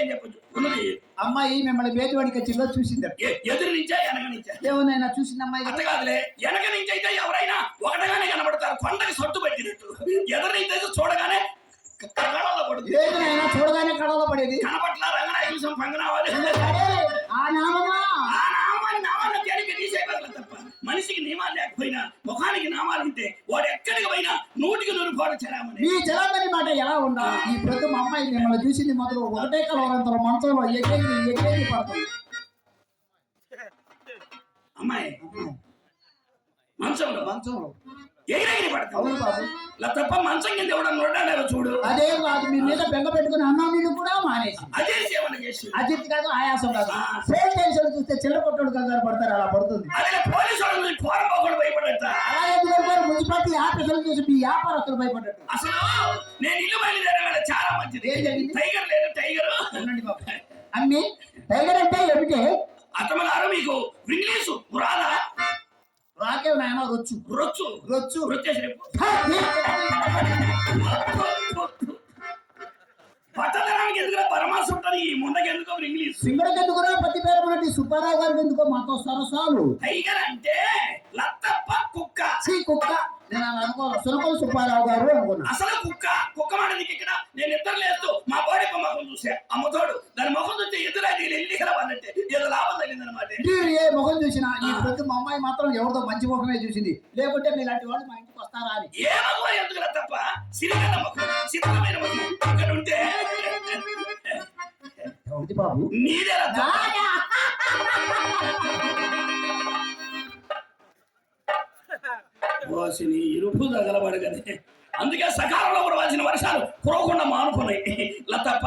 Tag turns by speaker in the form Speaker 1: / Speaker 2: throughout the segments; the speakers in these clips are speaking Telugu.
Speaker 1: వేస్ట్ మాట ఏం చెప్పచ్చు ఉన్నది
Speaker 2: అమ్మాయి మిమ్మల్ని బేజవాడికి చిల్లో చూసింది
Speaker 1: ఎ- ఎదురు నుంచా వెనక నుంచా
Speaker 2: ఏమన్నా చూసింది అమ్మాయి
Speaker 1: అంత కాదులే వెనక నుంచి అయితే ఎవరైనా ఒకటగానే కనబడతారు కొండకి సొట్టు పెట్టినట్టు ఎదురు నుంచి అయితే చూడగానే క- కళ్ళలో పడుతుంది
Speaker 2: ఏదైనా చూడగానే కడవలో పడేది
Speaker 1: కనపట్ల రంగనాయకుసం పంగనావాలి
Speaker 2: సరే, ఆ నామమా
Speaker 1: ఆ నామాన్ని నామాన్ని తేలిక తీసేయగలరు తప్ప మనిషికి నియమాలు లేకపోయినా ముఖానికి నామాలు ఉంటే వాడు ఎక్కడికి పోయినా నూటికి నూరు పోవడం చరామని
Speaker 2: మీ జలామణి మాట ఎలా ఉందా? ఈ ప్రతి మా అమ్మాయి మిమ్మల్ని చూసింది మొదలు ఒకటే కలవరంతలో మంచంలో ఎక్కేది ఎక్కేది పడుతుంది.
Speaker 1: అమ్మాయి మంచంలో
Speaker 2: మంచంలో.
Speaker 1: ఎగిరెగిరి పడతావు
Speaker 2: బాబు.
Speaker 1: తప్ప మంచం కింద ఎవడన్నా నోడాడో చూడు.
Speaker 2: అదే కాదు మీ మీద బెంగ పెట్టుకుని అన్నా నీళ్ళు కూడా మానేసి.
Speaker 1: అదే సేవన చేసి.
Speaker 2: అజిత్ కాదు ఆయాసం కాదు. సేమ్ టెన్షన్ చూస్తే చిల్లర కొట్టుడు కంగారు పడతారు అలా పడుతుంది. మున్సిపాలిటీ ఆఫీసులు చూసి మీ వ్యాపారస్తులు భయపడ్డట్టు.
Speaker 1: అసలు నేను ఇల్లు బయలుదేరే చాలా మంచిది? టైగర్ లేదు టైగర్.
Speaker 2: అన్ని టైగర్ అంటే ఏమిటి?
Speaker 1: అత్తమ్మగారు మీకు? ఇంగ్లీషు రాదా?
Speaker 2: రాకే నాయన రొచ్చు.
Speaker 1: రొచ్చు.
Speaker 2: రొచ్చు.
Speaker 1: రొచ్చేసి ఈ ఎందుకో ఇంగ్లీష్?
Speaker 2: సింగడకెందుకురా పత్తి పేరు మనటి సుబ్బారావు గారికి ఎందుకో మాతో సరసాలు
Speaker 1: టైగర్ అంటే లత్తప్ప కుక్క.
Speaker 2: చీ కుక్క. నేను అలా అనుకోవాలి సునకం సుబ్బారావు గారు అనుకున్నా.
Speaker 1: అసలు కుక్క కుక్క మాట నీకు ఇక్కడ నేను ఇద్దరు లేస్తూ మా బాడీ ముఖం చూసా. అమ్మతోడు దాని ముఖం చూస్తే ఎదురా దిగి ఎల్లి కలవాలంటే ఏదో లాభం తగ్గిందనమాట
Speaker 2: మీరు ఏ ముఖం చూసినా ఈ ప్రతి మా అమ్మాయి మాత్రం ఎవరితో మంచి ముఖమే చూసింది. లేకుంటే మీలాంటి వాళ్ళు మా ఇంటికి వస్తారా అని.
Speaker 1: ఏ మగవా ఎందుకు తప్ప సిరిగల ముఖం సిద్ధమైన ముఖం. ఇక్కడ ఉంటే
Speaker 2: ఒకటి బాబు.
Speaker 1: నీదే ఓసిని ఇరుపు తగలబడు కదే అందుకే సకాలంలో కురవాల్సిన వర్షాలు కురవకుండా మానుకున్నాయి. లతప్ప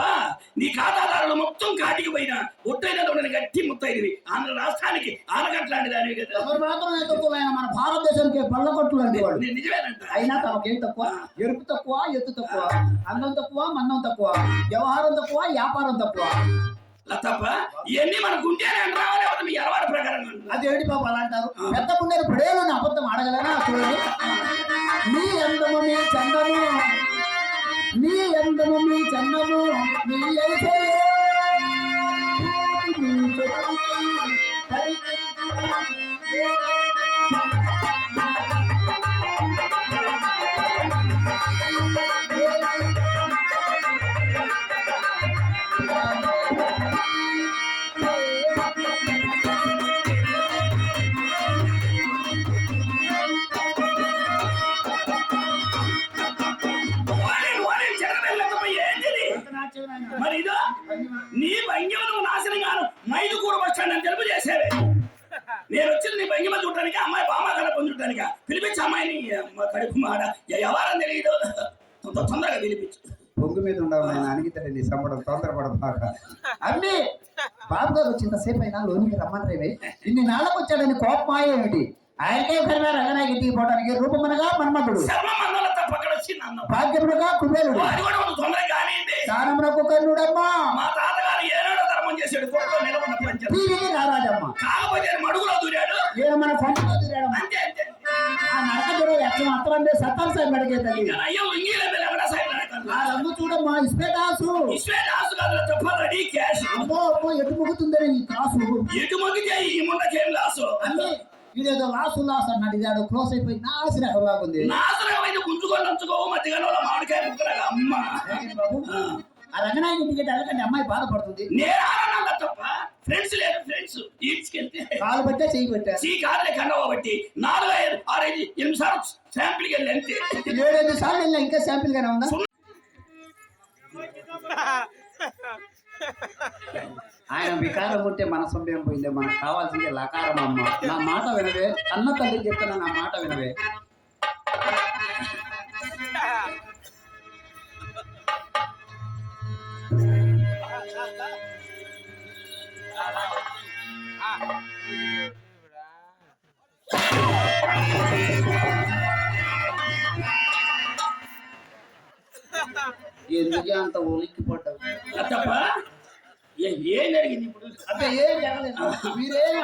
Speaker 1: నీ ఖాతాదారులు మొత్తం కాటికి పోయినా ఒట్టైన ఉండని గట్టి ముత్తైనవి ఆంధ్ర రాష్ట్రానికి ఆనగట్లాంటి దానివి కదా.
Speaker 2: ఎవరు మాత్రం తక్కువ మన భారతదేశానికి బల్లకొట్టులు అంటే
Speaker 1: నిజమేనంట.
Speaker 2: అయినా తమకేం తక్కువ? ఎరుపు తక్కువ ఎత్తు తక్కువ అందం తక్కువ మందం తక్కువ వ్యవహారం తక్కువ వ్యాపారం తక్కువ.
Speaker 1: లతప్ప ఇవన్నీ మనకు ఉంటేనే అంట రావాలి అవుతుంది మీ అలవాటు ప్రకారం అంట.
Speaker 2: అదేంటి బాబు అలా అంటారు పెద్ద పుండేరు పడేలు అబద్ధం అడగలనా చూడండి నీ అందము మీ చందము నీ అందము మీ చందము నీ అయితే మీ చెట్టుకి
Speaker 1: మరి ఇదో నీ భంగిమ నువ్వు నాశనం కాను. మైలు బస్ స్టాండ్ అని తెలుపు చేసేవే నేను వచ్చింది నీ భంగిమ చూడటానికి అమ్మాయి బామ్మ కళ పొందటానికి పిలిపించి అమ్మాయిని కడుపు మాడ ఎవరం తెలియదు తొందరగా పిలిపించు.
Speaker 2: పొంగు మీద ఉండవు ఆయన అణిగితాడండి సంబడం తొందరపడబాక. అమ్మి బాబు గారు వచ్చిందసేపు అయినా లోనికి రమ్మని ఇన్ని నాళ్ళకు వచ్చాడని కోపమాయేమిటి ఆయనకే కరివే రంగనాయకి ఇంటికి పోవడానికి రూపమనగా మన్మధుడు. భాగ్యమునగా కుబేరుడు. దానమునకు కర్ణుడమ్మా.
Speaker 1: మా తాతగారు ఏనాడో ధర్మం చేశాడు
Speaker 2: టీవీకి రారాజమ్మ
Speaker 1: కాకపోతే మడుగులో దూరాడు.
Speaker 2: ఈయన మన కొంపలో తిరగడం
Speaker 1: అంతే అంతే.
Speaker 2: ఆ తల్లి
Speaker 1: అయ్యో ఇంగిలే ఎవడా
Speaker 2: రంగు చూడమ్మా
Speaker 1: ఇస్వే దాసు కాదు తప్ప రెడీ క్యాష్.
Speaker 2: అమ్మో అమ్మో ఎటు ముగుతుందని ఈ కాసు?
Speaker 1: ఎటు మొగ్గితే ఈ ముండకేం లాసు?
Speaker 2: అన్నీ ఇదేదో లాసు లాస్ అన్నాడు. ఇది ఆడో క్లోజ్ అయిపోయి నాసి రకంగా ఉంది.
Speaker 1: నాశనమైన గుంజుకొని నంచుకోవు మధ్యగానే మామిడికాయ ముక్కలాగా. అమ్మ.
Speaker 2: బాబు. ఆ రంగనాయక ఇంటికి వెళ్ళకండి అమ్మాయి బాధపడుతుంది.
Speaker 1: నేను తప్ప ఫ్రెండ్స్ లేరు ఫ్రెండ్స్. ఈడ్చుకెళ్తే
Speaker 2: కాలు పట్టే చెయ్యి పెట్టా
Speaker 1: సీ కార్లే కండవ బట్టి నాలుగు ఐదు ఆరు ఐదు ఎనిమిది సార్లు శాంపిల్కి వెళ్ళి అంతే.
Speaker 2: ఏడెనిమిది సార్లు వెళ్ళినా ఇంకా శాంపిల్ గానే ఉందా ఆయన వికారం ఉంటే మన పోయిందే? మనకు కావాల్సిందే లకారం అమ్మ. నా మాట వినవే? అన్న తల్లి చెప్తున్నా నా మాట వినవే? ఎందుకే అంత ఉలిక్కి పడ్డావు
Speaker 1: ఏ- జరిగింది ఇప్పుడు?
Speaker 2: అంటే ఏం జరగలేదు. మీరేం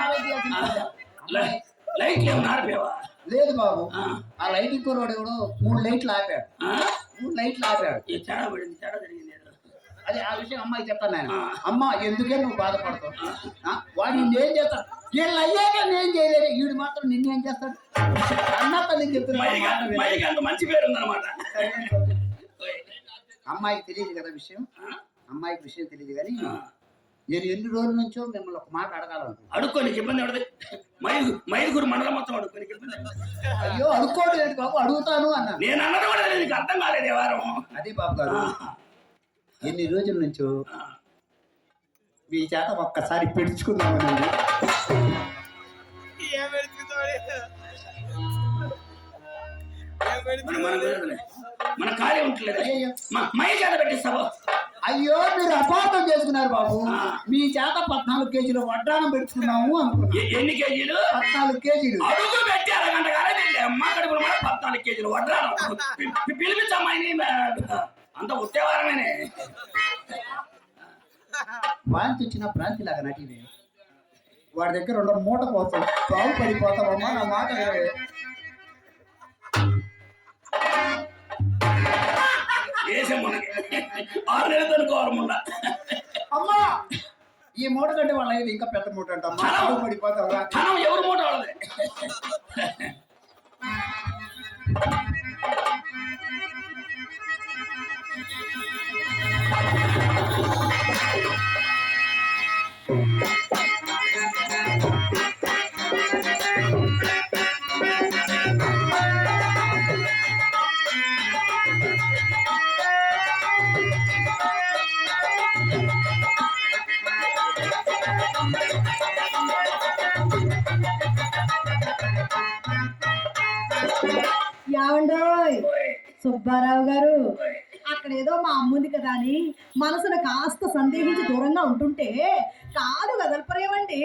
Speaker 1: లైట్ నాడిపోయావా
Speaker 2: లేదు. బాబు.
Speaker 1: ఆ,
Speaker 2: ఆ లైటింగ్ కుర్రోడు ఎవడో మూడు లైట్లు ఆపాడు? మూడు లైట్లు ఆపాడు.
Speaker 1: తేడా పడింది? తేడా జరిగింది.
Speaker 2: అదే ఆ విషయం అమ్మాయి చెప్తాను నేను. అమ్మ ఎందుకే నువ్వు బాధపడతావు? వాడు నిన్నేం చేస్తాడు? వీళ్ళు అయ్యాక నేను చేయలేదు వీడు మాత్రం నిన్నేం చేస్తాడు? అన్న తల్లి చెప్తున్నా.
Speaker 1: మైకి అంత- మైకి అంత మంచి పేరు ఉందన్నమాట.
Speaker 2: అమ్మాయికి తెలియదు కదా విషయం? అమ్మాయికి విషయం తెలియదు కానీ. నేను ఎన్ని రోజుల నుంచో మిమ్మల్ని ఒక మాట అడగాలనుకున్నాను
Speaker 1: అడుక్కో నీకు ఇబ్బంది పడదు మైలు మైలుగురు మండలం మొత్తం అడుక్కో నీకు ఇబ్బంది
Speaker 2: అయ్యో అడుక్కోడు ఏంటి బాబు? అడుగుతాను అన్నాను
Speaker 1: నేను అన్నది కూడా నీకు అర్థం కాలేదు వారం.
Speaker 2: అదే బాబు గారు ఎన్ని రోజుల నుంచో. మీ చేత ఒక్కసారి పెడుచుకుందామని
Speaker 1: మన ఖాళీ ఉంటలేదు. మై చేత పెట్టిస్తావు?
Speaker 2: అయ్యో మీరు అపార్థం చేసుకున్నారు బాబు. మీ చేత పద్నాలుగు కేజీలు వడ్డానం పెడుతున్నాము అనుకున్నాను.
Speaker 1: ఎన్ని కేజీలు?
Speaker 2: పద్నాలుగు కేజీలు.
Speaker 1: అడుగు పెట్టి అరగంట కాలే వెళ్ళి అమ్మ కడుపులు మన పద్నాలుగు కేజీలు వడ్రాను పి- పి- పిలిపించమ్మాయిని అంత ఉత్తేవారమేనే
Speaker 2: వాంతి వచ్చిన ప్రాంతి లాగా నటివే. వాడి దగ్గర ఉన్న మూట కోసం బాగు పడిపోతావమ్మా నా మాట
Speaker 1: ఆరు నెలలు అనుకోవాలి మొన్న
Speaker 2: అమ్మా ఈ మూట కంటే వాళ్ళ అయ్యేది ఇంకా పెద్ద మూట అంటమ్మా బాగు పడిపోతావా
Speaker 1: ధనం ఎవరు మూట వాళ్ళది
Speaker 3: సుబ్బారావు గారు. అక్కడ ఏదో మా అమ్ముంది కదా అని మనసును కాస్త సందేహించి దూరంగా ఉంటుంటే కాదు కదలపరేమండి